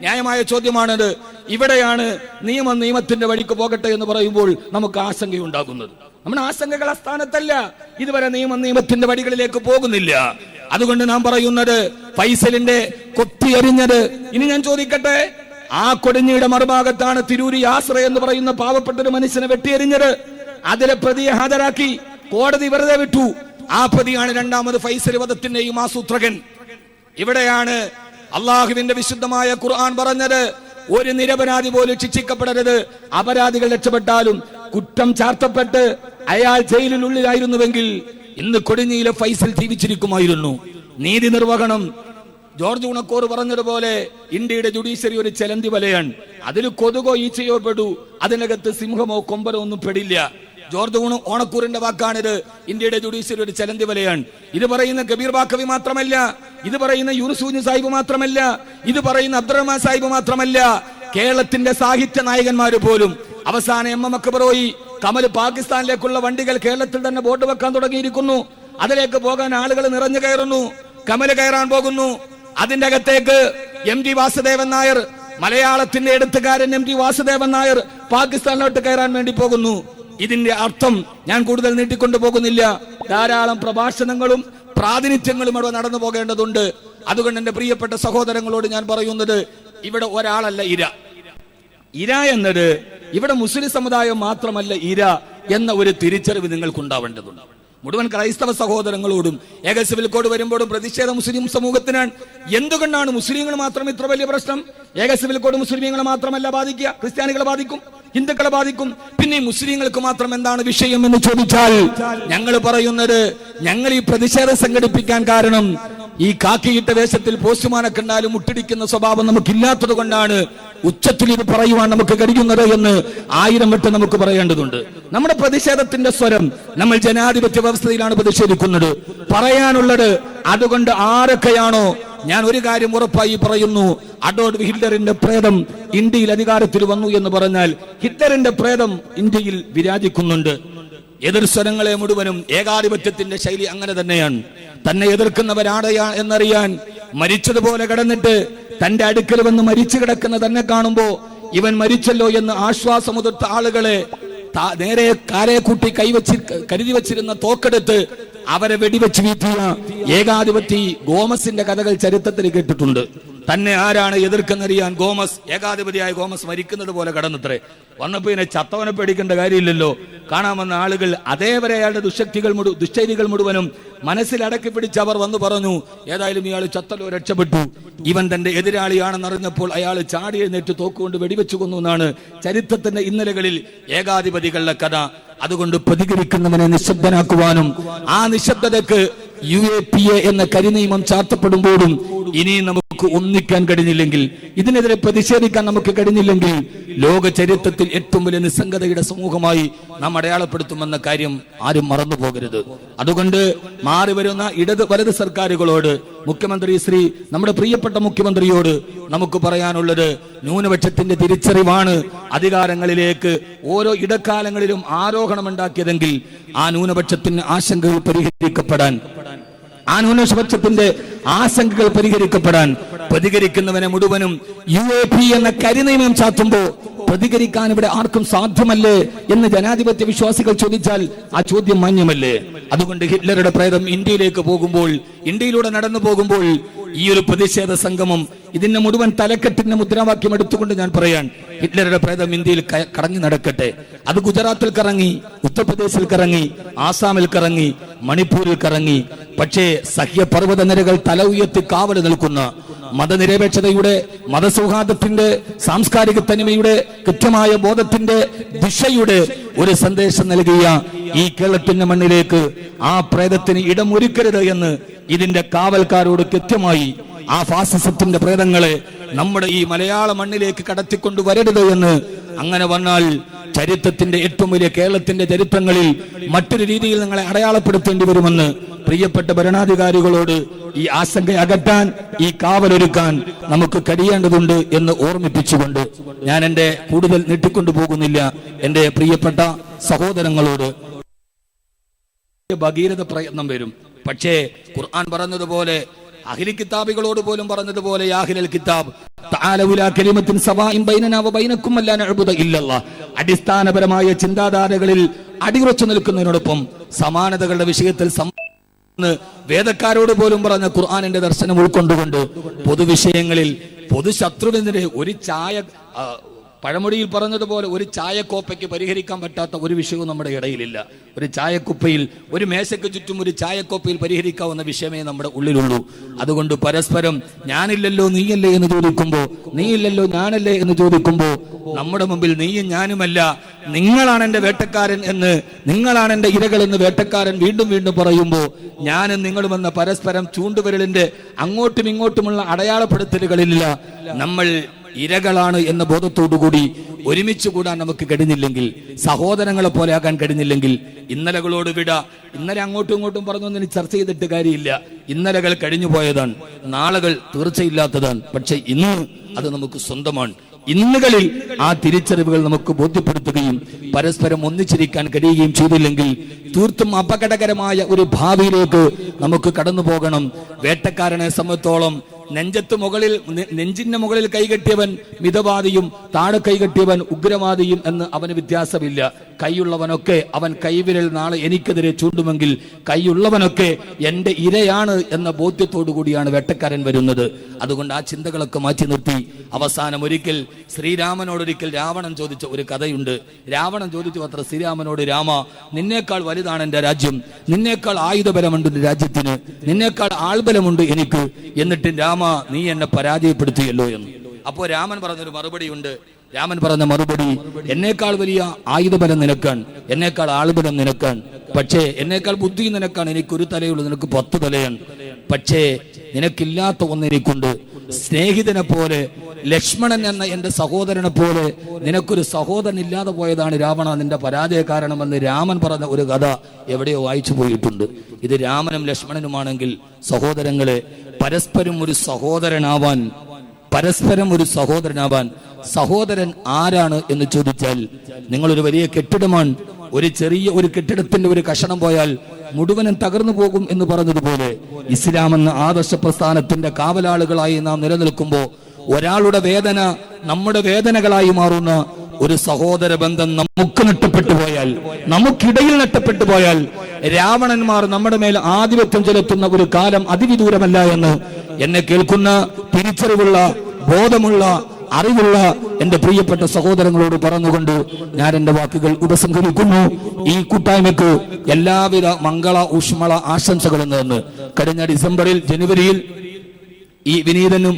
Speaker 2: ന്യായമായ ചോദ്യമാണത്. ഇവിടെയാണ് നിയമം നിയമത്തിന്റെ വഴിക്ക് പോകട്ടെ എന്ന് പറയുമ്പോൾ നമുക്ക് ആശങ്കയുണ്ടാകുന്നത്. നമ്മുടെ ആശങ്കകൾ സ്ഥാനത്തല്ല ഇതുവരെ നിയമം നിയമത്തിന്റെ വഴികളിലേക്ക് പോകുന്നില്ല. അതുകൊണ്ട് നാം പറയുന്നത് ഫൈസലിന്റെ കൊത്തി എറിഞ്ഞത്. ഇനി ഞാൻ ചോദിക്കട്ടെ? ആ കൊടിഞ്ഞിയുടെ മറുഭാഗത്താണ് തിരൂരി ആശ്ര എന്ന് പറയുന്ന പാവപ്പെട്ട ഒരു മനുഷ്യനെ വെട്ടിയെറിഞ്ഞത്. അതിലെ പ്രതിയെ ഹാജരാക്കി. കോടതി വെറുതെ വിട്ടു. ആ പ്രതിയാണ് രണ്ടാമത് ഫൈസൽ വധത്തിന്റെയും ആസൂത്രകൻ. ഇവിടെയാണ് അള്ളാഹുവിന്റെ വിശുദ്ധമായ ഖുർആൻ പറഞ്ഞത് ഒരു നിരപരാധി പോലും ശിക്ഷിക്കപ്പെടരുത്. അപരാധികൾ രക്ഷപ്പെട്ടാലും കുറ്റം ചാർത്തപ്പെട്ട് അയാൾ ജയിലിനുള്ളിലായിരുന്നുവെങ്കിൽ ഇന്ന് കൊടിഞ്ഞിയിലെ ഫൈസൽ ജീവിച്ചിരിക്കുമായിരുന്നു. നീതി നിർവഹണം. ജോർജ് ഉണക്കോർ പറഞ്ഞതുപോലെ ഇന്ത്യയുടെ ജുഡീഷ്യറി ഒരു ചെലന്തി വലയാണ്. അതിൽ കൊതുകോ ഈച്ചയോ പെടൂ അതിനകത്ത് സിംഹമോ കൊമ്പനോ ഒന്നും പെടില്ല. ജോർജ് ഊണ് ഓണക്കൂറിന്റെ വാക്കാണിത്. ഇന്ത്യയുടെ ജുഡീഷ്യറി ഒരു ചലന്തി വലയാണ്. ഇത് പറയുന്ന കബീർ ബാക്കവി മാത്രമല്ല ഇത് പറയുന്ന യൂനുസൂഞ്ഞ് സാഹിബ് മാത്രമല്ല ഇത് പറയുന്ന അബ്ദുറഹ്മാൻ സാഹിബ് മാത്രമല്ല. കേരളത്തിന്റെ സാഹിത്യ നായകന്മാര് പോലും. അവസാനം എം എം അക്ബറോയി കമൽ പാകിസ്ഥാനിലേക്കുള്ള വണ്ടികൾ കേരളത്തിൽ തന്നെ ബോർഡ് വെക്കാൻ തുടങ്ങിയിരിക്കുന്നു. അതിലേക്ക് പോകാൻ ആളുകൾ നിറഞ്ഞു കയറുന്നു. കമൽ കയറാൻ പോകുന്നു. അതിന്റെ അകത്തേക്ക് എം ടി വാസുദേവൻ നായർ മലയാളത്തിന്റെ എഴുത്തുകാരൻ എം ടി വാസുദേവൻ നായർ പാകിസ്ഥാനിലോട്ട് കയറാൻ വേണ്ടി പോകുന്നു. ഇതിന്റെ അർത്ഥം ഞാൻ കൂടുതൽ നീട്ടിക്കൊണ്ടു പോകുന്നില്ല. ധാരാളം പ്രഭാഷണങ്ങളും പ്രാതിനിധ്യങ്ങളും അവിടെ നടന്നു പോകേണ്ടതുണ്ട്. അതുകൊണ്ട് എന്റെ പ്രിയപ്പെട്ട സഹോദരങ്ങളോട് ഞാൻ പറയുന്നത് ഇവിടെ ഒരാളല്ല ഇര. ഇര എന്നത് ഇവിടെ മുസ്ലിം സമുദായം മാത്രമല്ല ഇര എന്ന ഒരു തിരിച്ചറിവ് നിങ്ങൾക്കുണ്ടാവേണ്ടതുണ്ട്. മുഴുവൻ ക്രൈസ്തവ സഹോദരങ്ങളോടും ഏക സിവിൽ കോഡ് വരുമ്പോഴും പ്രതിഷേധ മുസ്ലിം സമൂഹത്തിനാണ്. എന്തുകൊണ്ടാണ് മുസ്ലിങ്ങൾ മാത്രം ഇത്ര വലിയ പ്രശ്നം? ഏക സിവിൽ കോഡ് മുസ്ലിങ്ങളെ മാത്രമല്ല ബാധിക്കുക ക്രിസ്ത്യാനികളെ ബാധിക്കും. ഹിന്ദുക്കളെ ബാധിക്കും. പിന്നെ മുസ്ലിങ്ങൾക്ക് മാത്രം എന്താണ് വിഷയം എന്ന് ചോദിച്ചാൽ ഞങ്ങൾ പറയുന്നത് ഞങ്ങൾ ഈ പ്രതിഷേധം സംഘടിപ്പിക്കാൻ കാരണം ഈ കാക്കിയിട്ട വേഷത്തിൽ പോസ്റ്റുമാനെ കണ്ടാലും മുട്ടിടിക്കുന്ന സ്വഭാവം നമുക്കില്ലാത്തത് കൊണ്ടാണ് ഉച്ചത്തിൽ ഇത് പറയുവാൻ നമുക്ക് കഴിയുന്നത് എന്ന് ആയിരം വട്ടം നമുക്ക് പറയേണ്ടതുണ്ട്. നമ്മുടെ പ്രതിഷേധത്തിന്റെ സ്വരം നമ്മൾ ജനാധിപത്യ വ്യവസ്ഥയിലാണ് പ്രതിഷേധിക്കുന്നത്. പറയാനുള്ളത് അതുകൊണ്ട് ആരൊക്കെയാണോ ഞാൻ ഒരു കാര്യം ഉറപ്പായി പറയുന്നു. അഡോൾഫ് ഹിറ്റ്ലറിന്റെ പ്രേതം ഇന്ത്യയിൽ അധികാരത്തിൽ വന്നു എന്ന് പറഞ്ഞാൽ ഹിറ്റ്ലറിന്റെ പ്രേതം ഇന്ത്യയിൽ വിരാജിക്കുന്നുണ്ട്. എതിർ സ്വരങ്ങളെ മുഴുവനും ഏകാധിപത്യത്തിന്റെ ശൈലി അങ്ങനെ തന്നെയാണ്. തന്നെ എതിർക്കുന്നവരാടയാ എന്നറിയാൻ മരിച്ചതുപോലെ കിടന്നിട്ട് തന്റെ അടുക്കൽ വന്ന് മരിച്ചു കിടക്കുന്ന തന്നെ കാണുമ്പോ ഇവൻ മരിച്ചല്ലോ എന്ന് ആശ്വാസമുതിർത്ത ആളുകളെ നേരെ കാരെ കൂട്ടി കൈവച്ച് കരുതി വച്ചിരുന്ന തോക്കെടുത്ത് അവരെ വെടിവെച്ച് വീഴ്ത്തിയ ഏകാധിപത്തി ഗോമസിന്റെ കഥകൾ ചരിത്രത്തിൽ കേട്ടിട്ടുണ്ട്. തന്നെ ആരാണ് എതിർക്കെന്നറിയാൻ ഗോമസ് ഏകാധിപതിയായ ഗോമസ് മരിക്കുന്നത് പോലെ കടന്നത്രേ. വന്നപ്പോ ഇതിനെ ചത്തവനെ പേടിക്കേണ്ട കാര്യമില്ലല്ലോ. കാണാമെന്ന ആളുകൾ അതേവരെ അയാളുടെ ദുശക്തികൾ മുഴു ദുശ്ചൈതികൾ മുഴുവനും മനസ്സിൽ അടക്കി പിടിച്ച് അവർ വന്നു പറഞ്ഞു ഏതായാലും ഇയാൾ ചത്തലോ രക്ഷപ്പെട്ടു. ഇവൻ തന്റെ എതിരാളിയാണെന്നറിഞ്ഞപ്പോൾ അയാൾ ചാടി എഴുന്നേറ്റ് തോക്കുകൊണ്ട് വെടിവെച്ചു കൊന്നു എന്നാണ് ചരിത്രത്തിന്റെ ഇന്നലകളിൽ ഏകാധിപതികളുടെ കഥ. അതുകൊണ്ട് പ്രതികരിക്കുന്നവനെ നിശബ്ദനാക്കുവാനും ആ നിശബ്ദതക്ക് യു എ പി എ എന്ന കരിനിയമം ചാർത്തപ്പെടുമ്പോഴും ഇനിയും നമുക്ക് ഒന്നിക്കാൻ കഴിഞ്ഞില്ലെങ്കിൽ ഇതിനെതിരെ പ്രതിഷേധിക്കാൻ നമുക്ക് കഴിഞ്ഞില്ലെങ്കിൽ ലോക ചരിത്രത്തിൽ ഏറ്റവും വലിയ നിസ്സംഗതയുടെ സമൂഹമായി നാം അടയാളപ്പെടുത്തുമെന്ന കാര്യം ആരും മറന്നു പോകരുത് അതുകൊണ്ട് മാറി വരുന്ന ഇടത് വലത് സർക്കാരുകളോട് മുഖ്യമന്ത്രി ശ്രീ നമ്മുടെ പ്രിയപ്പെട്ട മുഖ്യമന്ത്രിയോട് നമുക്ക് പറയാനുള്ളത് ന്യൂനപക്ഷത്തിന്റെ തിരിച്ചറിവാണ് അധികാരങ്ങളിലേക്ക് ഓരോ ഇടക്കാലങ്ങളിലും ആരോഹണമുണ്ടാക്കിയതെങ്കിൽ ആ ന്യൂനപക്ഷത്തിന് ആശങ്കകൾ പരിഹരിക്കപ്പെടാൻ ആ ന്യൂനപക്ഷത്തിന്റെ ആശങ്കകൾ പരിഹരിക്കപ്പെടാൻ പ്രതികരിക്കുന്നവനെ മുഴുവനും യു എ പി എന്ന കരിനിയമം ചാത്തുമ്പോ പ്രതികരിക്കാൻ ഇവിടെ ആർക്കും സാധ്യമല്ലേ എന്ന് ജനാധിപത്യ വിശ്വാസികൾ ചോദിച്ചാൽ ആ ചോദ്യം മാന്യമല്ലേ? അതുകൊണ്ട് ഹിറ്റ്ലറുടെ പ്രേതം ഇന്ത്യയിലേക്ക് പോകുമ്പോൾ ഇന്ത്യയിലൂടെ നടന്നു പോകുമ്പോൾ ഈ ഒരു പ്രതിഷേധ സംഗമം ഇതിന്റെ മുഴുവൻ തലക്കെട്ടിന്റെ മുദ്രാവാക്യം എടുത്തുകൊണ്ട് ഞാൻ പറയാൻ ഹിറ്റ്ലറുടെ പ്രേതം ഇന്ത്യയിൽ കറങ്ങി നടക്കട്ടെ. അത് ഗുജറാത്തിൽ കറങ്ങി ഉത്തർപ്രദേശിൽ കറങ്ങി ആസാമിൽ കറങ്ങി മണിപ്പൂരിൽ കറങ്ങി. പക്ഷേ സഹ്യപർവത നിരകൾ തല ഉയർത്തി കാവൽ നിൽക്കുന്ന മതനിരപേക്ഷതയുടെ മതസൗഹാർദ്ദത്തിന്റെ സാംസ്കാരിക തനിമയുടെ കൃത്യമായ ബോധത്തിന്റെ ദിശയുടെ ഒരു സന്ദേശം നൽകിയ ഈ കേരളത്തിന്റെ മണ്ണിലേക്ക് ആ പ്രേതത്തിന് ഇടമൊരുക്കരുത് എന്ന് ഇതിന്റെ കാവൽക്കാരോട് കൃത്യമായി ആ ഫാസിസത്തിന്റെ പ്രേതങ്ങളെ നമ്മുടെ ഈ മലയാള മണ്ണിലേക്ക് കടത്തിക്കൊണ്ടു വരരുത് എന്ന് അങ്ങനെ വന്നാൽ ചരിത്രത്തിന്റെ ഏറ്റവും വലിയ കേരളത്തിന്റെ ചരിത്രങ്ങളിൽ മറ്റൊരു രീതിയിൽ നിങ്ങളെ അടയാളപ്പെടുത്തേണ്ടി വരുമെന്ന് പ്രിയപ്പെട്ട ഭരണാധികാരികളോട് ഈ ആശങ്ക അകറ്റാൻ ഈ കാവലൊരുക്കാൻ നമുക്ക് കഴിയേണ്ടതുണ്ട് എന്ന് ഓർമ്മിപ്പിച്ചുകൊണ്ട് ഞാൻ എന്റെ കൂടുതൽ നീട്ടിക്കൊണ്ടു പോകുന്നില്ല. എന്റെ പ്രിയപ്പെട്ട സഹോദരങ്ങളോട് ഭഗീരഥ പ്രയത്നം വരും. പക്ഷേ ഖുർആൻ പറഞ്ഞതുപോലെ അഹിലി കിതാബികളോട് പോലും പറഞ്ഞതുപോലെ യാഹിലൽ കിതാബ് അടിസ്ഥാനപരമായ ചിന്താധാരകളിൽ അടിയുറച്ചു നിൽക്കുന്നതിനോടൊപ്പം സമാനതകളുടെ വിഷയത്തിൽ വേദക്കാരോട് പോലും പറഞ്ഞ ഖുർആാനിന്റെ ദർശനം ഉൾക്കൊണ്ടുകൊണ്ട് പൊതുവിഷയങ്ങളിൽ പൊതുശത്രുവിനെതിരെ ഒരു ചായ പഴമൊഴിയിൽ പറഞ്ഞതുപോലെ ഒരു ചായക്കോപ്പയ്ക്ക് പരിഹരിക്കാൻ പറ്റാത്ത ഒരു വിഷയവും നമ്മുടെ ഇടയിലില്ല. ഒരു ചായക്കുപ്പയിൽ ഒരു മേശയ്ക്ക് ചുറ്റും ഒരു ചായക്കോപ്പയിൽ പരിഹരിക്കാവുന്ന വിഷയമേ നമ്മുടെ ഉള്ളിലുള്ളൂ. അതുകൊണ്ട് പരസ്പരം ഞാനില്ലല്ലോ നീയല്ലേ എന്ന് ചോദിക്കുമ്പോൾ നീയില്ലല്ലോ ഞാനല്ലേ എന്ന് ചോദിക്കുമ്പോൾ നമ്മുടെ മുമ്പിൽ നീയും ഞാനുമല്ല. നിങ്ങളാണ് എന്റെ വേട്ടക്കാരൻ എന്ന് നിങ്ങളാണ് എന്റെ ഇരകൾ എന്ന് വേട്ടക്കാരൻ വീണ്ടും വീണ്ടും പറയുമ്പോൾ ഞാനും നിങ്ങളുമെന്ന പരസ്പരം ചൂണ്ടുവിരലിന്റെ അങ്ങോട്ടും ഇങ്ങോട്ടുമുള്ള അടയാളപ്പെടുത്തലുകളില്ല. നമ്മൾ ഇരകളാണ് എന്ന ബോധത്തോടുകൂടി ഒരുമിച്ച് കൂടാൻ നമുക്ക് കഴിഞ്ഞില്ലെങ്കിൽ സഹോദരങ്ങളെ പോലെ ആകാൻ കഴിഞ്ഞില്ലെങ്കിൽ ഇന്നലകളോട് വിട ഇന്നലെ അങ്ങോട്ടും ഇങ്ങോട്ടും പറഞ്ഞൊന്നും ചർച്ച ചെയ്തിട്ട് കാര്യമില്ല. ഇന്നലകൾ കഴിഞ്ഞു പോയതാണ് നാളുകൾ തീർച്ചയില്ലാത്തതാണ്. പക്ഷെ ഇന്ന് അത് നമുക്ക് സ്വന്തമാണ്. ഇന്നുകളിൽ ആ തിരിച്ചറിവുകൾ നമുക്ക് ബോധ്യപ്പെടുത്തുകയും പരസ്പരം ഒന്നിച്ചിരിക്കാൻ കഴിയുകയും ചെയ്തില്ലെങ്കിൽ തീർത്തും അപകടകരമായ ഒരു ഭാവിയിലേക്ക് നമുക്ക് കടന്നു പോകണം വേട്ടക്കാരനെ സംബന്ധിച്ചോളം നെഞ്ചത്ത് മുകളിൽ നെഞ്ചിന്റെ മുകളിൽ കൈകെട്ടിയവൻ മിതവാദിയും താഴെ കൈകെട്ടിയവൻ ഉഗ്രവാദിയും എന്ന് അവന് വ്യത്യാസമില്ല. കൈയുള്ളവനൊക്കെ അവൻ കൈവിരൽ നാളെ എനിക്കെതിരെ ചൂണ്ടുമെങ്കിൽ കൈയുള്ളവനൊക്കെ എന്റെ ഇരയാണ് എന്ന ബോധ്യത്തോടു കൂടിയാണ് വേട്ടക്കാരൻ വരുന്നത്. അതുകൊണ്ട് ആ ചിന്തകളൊക്കെ മാറ്റി നിർത്തി. അവസാനം ഒരിക്കൽ ശ്രീരാമനോടൊരിക്കൽ രാവണൻ ചോദിച്ച ഒരു കഥയുണ്ട്. രാവണൻ ചോദിച്ചു അത്ര ശ്രീരാമനോട് രാമ നിന്നേക്കാൾ വലുതാണ് എന്റെ രാജ്യം. നിന്നേക്കാൾ ആയുധബലമുണ്ട് രാജ്യത്തിന്. നിന്നേക്കാൾ ആൾബലമുണ്ട് എനിക്ക്. എന്നിട്ട് രാമ നീ എന്നെ പരാജയപ്പെടുത്തിയല്ലോ എന്ന്. അപ്പോ രാമൻ പറഞ്ഞൊരു മറുപടി ഉണ്ട് രാമൻ പറഞ്ഞ മറുപടി എന്നേക്കാൾ വലിയ ആയുധബലം നിനക്കാൻ എന്നേക്കാൾ ആൾബലം നിനക്കാൻ പക്ഷേ എന്നേക്കാൾ ബുദ്ധി നിനക്കാണ് എനിക്കൊരു തലയുള്ളൂ നിനക്ക് പത്ത് തലയാണ്. പക്ഷേ നിനക്കില്ലാത്ത ഒന്ന് എനിക്കുണ്ട്. സ്നേഹിതനെ പോലെ ലക്ഷ്മണൻ എന്ന എന്റെ സഹോദരനെ പോലെ നിനക്കൊരു സഹോദരൻ ഇല്ലാതെ പോയതാണ് രാവണ. നിന്റെ പരാജയ കാരണമെന്ന് രാമൻ പറഞ്ഞ ഒരു കഥ എവിടെയോ വായിച്ചു പോയിട്ടുണ്ട്. ഇത് രാമനും ലക്ഷ്മണനുമാണെങ്കിൽ സഹോദരങ്ങളെ പരസ്പരം ഒരു സഹോദരനാവാൻ പരസ്പരം ഒരു സഹോദരനാവാൻ സഹോദരൻ ആരാണ് എന്ന് ചോദിച്ചാൽ നിങ്ങളൊരു വലിയ കെട്ടിടമാണ് ഒരു ചെറിയ ഒരു കെട്ടിടത്തിന്റെ ഒരു കഷണം പോയാൽ മുഴുവനും തകർന്നു പോകും എന്ന് പറഞ്ഞതുപോലെ ഇസ്ലാം എന്ന ആദർശ പ്രസ്ഥാനത്തിന്റെ കാവലാളുകളായി നാം നിലനിൽക്കുമ്പോൾ ഒരാളുടെ വേദന നമ്മുടെ വേദനകളായി മാറുന്ന ഒരു സഹോദര ബന്ധം നമുക്ക് നഷ്ടപ്പെട്ടു പോയാൽ നമുക്കിടയിൽ നഷ്ടപ്പെട്ടു പോയാൽ രാവണന്മാർ നമ്മുടെ മേൽ ആധിപത്യം ചെലുത്തുന്ന ഒരു കാലം അതിവിദൂരമല്ല എന്ന് എന്നെ കേൾക്കുന്ന തിരിച്ചറിവുള്ള ബോധമുള്ള അറിവുള്ള എന്റെ പ്രിയപ്പെട്ട സഹോദരങ്ങളോട് പറഞ്ഞുകൊണ്ട് ഞാൻ എന്റെ വാക്കുകൾ ഉപസംഹരിക്കുന്നു. ഈ കൂട്ടായ്മക്ക് എല്ലാവിധ മംഗള ഊഷ്മള ആശംസകളും നേർന്ന് കഴിഞ്ഞ ഡിസംബറിൽ ജനുവരിയിൽ ഈ വിനീതനും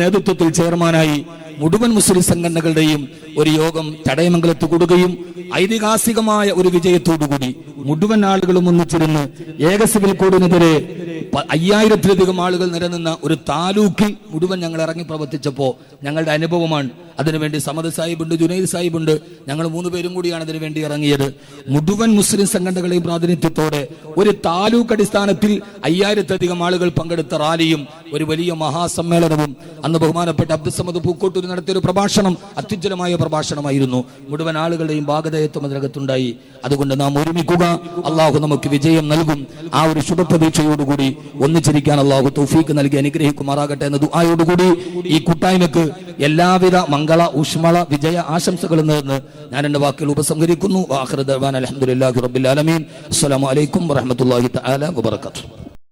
Speaker 2: നേതൃത്വത്തിൽ ചെയർമാനായി മുഴുവൻ മുസ്ലിം സംഘടനകളുടെയും ഒരു യോഗം ചടയമംഗലത്ത് കൂടുകയും ഐതിഹാസികമായ ഒരു വിജയത്തോടുകൂടി മുഴുവൻ ആളുകളും ഒന്നിച്ചിരുന്ന് ഏക സിവിൽ കോഡിനെതിരെ അയ്യായിരത്തിലധികം ആളുകൾ നിലനിന്ന ഒരു താലൂക്കിൽ മുഴുവൻ ഞങ്ങൾ ഇറങ്ങി പ്രവർത്തിച്ചപ്പോൾ ഞങ്ങളുടെ അനുഭവമാണ്. അതിനുവേണ്ടി സമദ് സാഹിബുണ്ട് ജുനൈദ് സാഹിബുണ്ട് ഞങ്ങൾ മൂന്ന് പേരും കൂടിയാണ് അതിനു വേണ്ടി ഇറങ്ങിയത്. മുഴുവൻ മുസ്ലിം സംഘടനകളെയും പ്രാതിനിധ്യത്തോടെ ഒരു താലൂക്ക് അടിസ്ഥാനത്തിൽ അയ്യായിരത്തിലധികം ആളുകൾ പങ്കെടുത്ത റാലിയും ഒരു വലിയ മഹാസമ്മേളനവും അന്ന് ബഹുമാനപ്പെട്ട അബ്ദുസമദ് പൂക്കോട്ടൂർ നടത്തിയ ഒരു പ്രഭാഷണം അത്യുജ്വലമായ പ്രഭാഷണമായിരുന്നു. മുഴുവൻ ആളുകളുടെയും ഭാഗതയത്വം അതിനകത്തുണ്ടായി. അതുകൊണ്ട് നാം ഒരുമിക്കുക. അള്ളാഹു നമുക്ക് വിജയം നൽകും. ആ ഒരു ശുഭപ്രതീക്ഷയോടുകൂടി ഒന്നിച്ചിരിക്കാൻ അള്ളാഹു തൗഫീക്ക് നൽകി അനുഗ്രഹിക്കുമാറാകട്ടെ എന്ന ദുആയോടുകൂടി ഈ കൂട്ടായ്മക്ക് എല്ലാവിധ മംഗള ഊഷ്മള വിജയ ആശംസകളും നേർന്ന് ഞാൻ എന്റെ വാക്കുകൾ ഉപസംഹരിക്കുന്നു. അലഹമുല്ലാഹി റബ്ബിൽ ആലമീൻ. അസ്സലാമു അലൈക്കും വറഹ്മത്തുള്ളാഹി തആല വബറകാതുഹു.